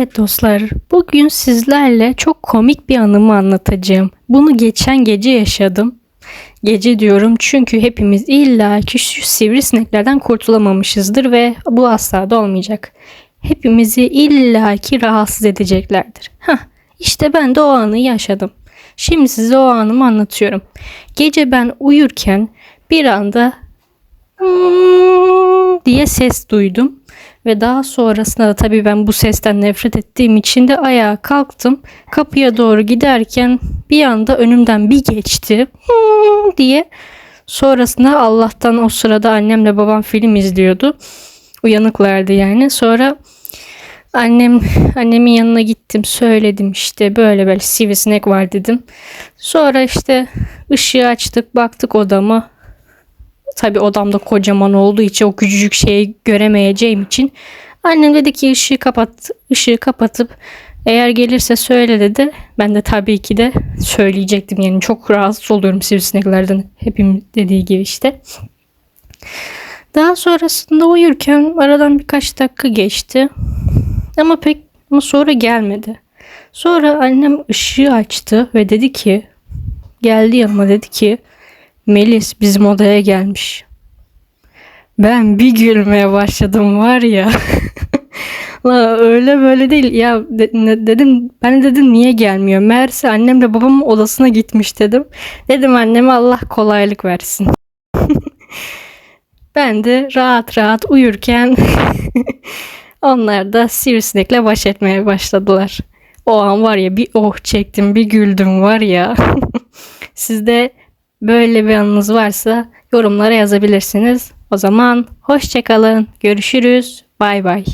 Evet dostlar, bugün sizlerle çok komik bir anımı anlatacağım. Bunu geçen gece yaşadım. Gece diyorum çünkü hepimiz illa ki şu sivrisineklerden kurtulamamışızdır ve bu asla da olmayacak. Hepimizi illa ki rahatsız edeceklerdir. Hah, işte ben de o anı yaşadım. Şimdi size o anımı anlatıyorum. Gece ben uyurken bir anda "Hmm" diye ses duydum. Ve daha sonrasında da tabii ben bu sesten nefret ettiğim için de ayağa kalktım. Kapıya doğru giderken bir anda önümden bir geçti diye. Sonrasında Allah'tan o sırada annemle babam film izliyordu. Uyanıklardı yani. Sonra annem annemin yanına gittim söyledim işte böyle böyle sivrisinek var dedim. Sonra işte ışığı açtık baktık odama. Tabii odamda kocaman olduğu için o küçücük şeyi göremeyeceğim için annem dedi ki ışığı kapat, ışığı kapatıp eğer gelirse söyle dedi. Ben de tabii ki de söyleyecektim. Yani çok rahatsız oluyorum sivrisineklerden. Hepim dediği gibi işte. Daha sonrasında uyurken aradan birkaç dakika geçti. Ama pek ama sonra gelmedi. Sonra annem ışığı açtı ve dedi ki geldi yanıma dedi ki Melis bizim odaya gelmiş. Ben bir gülmeye başladım var ya. La öyle böyle değil. Ya de- ne- dedim ben de dedim niye gelmiyor? Meğerse annemle babamın odasına gitmiş dedim. Dedim anneme Allah kolaylık versin. Ben de rahat rahat uyurken onlar da sivrisinekle baş etmeye başladılar. O an var ya bir oh çektim bir güldüm var ya. Sizde böyle bir anınız varsa yorumlara yazabilirsiniz. O zaman hoşçakalın görüşürüz. Bay bay